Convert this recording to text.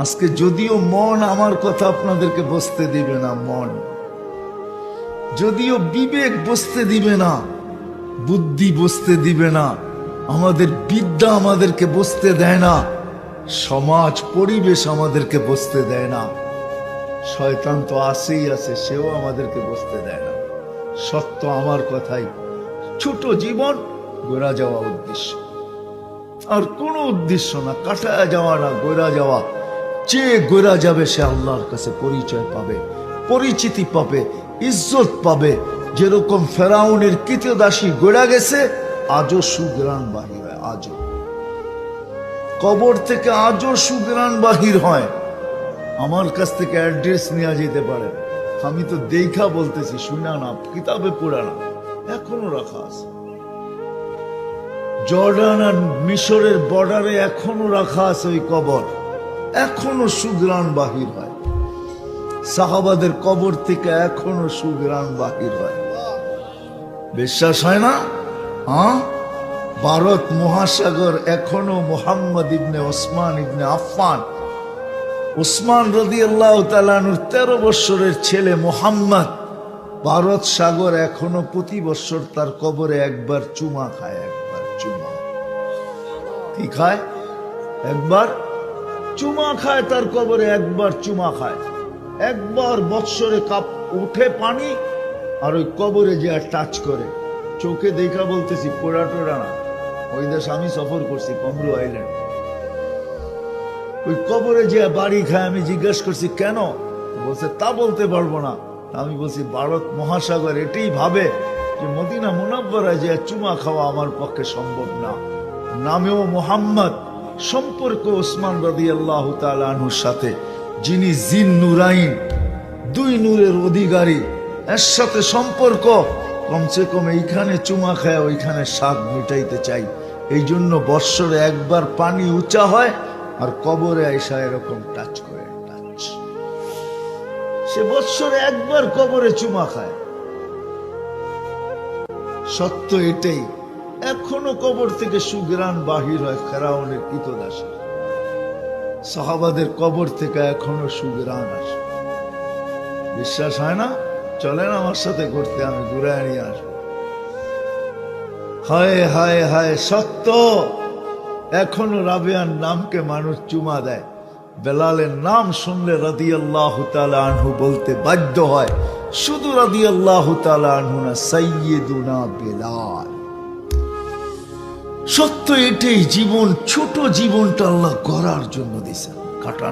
আজকে যদিও মন আমার কথা আপনাদেরকে বসতে দিবে না, মন। যদিও বিবেক বসতে দিবে না, বুদ্ধি বসতে দিবে না, আমাদের বিদ্যা আমাদেরকে বসতে দেয় না, সমাজ, পরিবেশ আমাদেরকে বসতে দেয় না, শয়তান তো আসেই আছে, সেও আমাদেরকে বসতে দেয় না। সত্য আমার কথাই, ছোট জীবন গোড়া যাওয়া উদ্দেশ্য। আর কোনো উদ্দেশ্য না, কাটায় যাওয়া না, গোড়া যাওয়া। যে গোড়া যাবে সে আল্লাহর কাছে পরিচয় পাবে, পরিচিতি পাবে, ইজ্জত পাবে। যেরকম ফেরাউনের কৃতদাসী গোড়া গেছে, আজও সুগ্রাণ বাহির হয়, আজও। কবর থেকে আজও সুগ্রাণ বাহির হয়। আমার কাছ থেকে অ্যাড্রেস নেওয়া যেতে পারে। আমি তো দেখা বলতেছি, শুনা না কিতাবে পড়া না এখনও রাখা আছে। জর্ডান আর মিশরের বর্ডারে এখনও রাখা আছে ওই কবর। এখনও সুগ্রাণ বাহির হয়। সাহাবাদের কবর থেকে এখনও সুগ্রাণ বাহির হয়। বিশ্বাস হয় না? হ্যাঁ? ভারত মহাসাগর এখনও মোহাম্মদ ইবনে ওসমান ইবনে আফফান। ওসমান রদি আল্লাহ তালানুর তেরো বৎসরের ছেলে মোহাম্মদ ভারত সাগর এখনও প্রতি বৎসর তার কবরে একবার চুমা খায়, একবার চুমা। কি খায়? একবার চুমা খায়, তার কবরে একবার চুমা খায়। একবার বৎসরে কাপ উঠে পানি, আর ওই কবরে যে আর টাচ করে। চোখে দেখা বলতেছি, পোড়া টোড়া না। ওই দেশ আমি সফর করছি কমরু আইল্যান্ড। ওই কবরে যে বাড়ি খায়, আমি জিজ্ঞেস করছি, কেন? বলছে, তা বলতে পারব না। আমি বলছি, ভারত মহাসাগর এটাই ভাবে যে মদিনা মুনাব্বরা যে চুমা খাওয়া আমার পক্ষে সম্ভব না। নামেও মোহাম্মদ সম্পর্ক ওসমান রদি আল্লাহ তালুর সাথে, যিনি জিন নুরাইন, দুই নূরের অধিকারী, এর সাথে সম্পর্ক। কমসে কম এইখানে চুমা খায়, ওইখানে স্বাদ মিটাইতে চাই। এই জন্য বৎসরে একবার পানি উঁচা হয় আর কবরে আইসা এরকম টাচ করে, টাচ। সে বৎসরে একবার কবরে চুমা খায়। সত্য এটাই। এখনও কবর থেকে সুগ্রাণ বাহির হয় ফেরাউনের কৃতদাসী। সাহাবাদের কবর থেকে এখনও সুগ্রাণ আসে। বিশ্বাস হয় না? চলেন আমার সাথে করতে আমি ঘুরে নিয়ে আসব হায় হায় হায়, সত্য! এখনও রাবিয়ার নামকে মানুষ চুমা দেয়। বেলালের নাম শুনলে রাদি আল্লাহ আনহু বলতে বাধ্য হয়, শুধু রাদি আল্লাহ আনহু না সৈয়দুনা বেলাল। সত্য এটাই জীবন ছোট জীবনটা আল্লাহ করার জন্য দিছে কাটা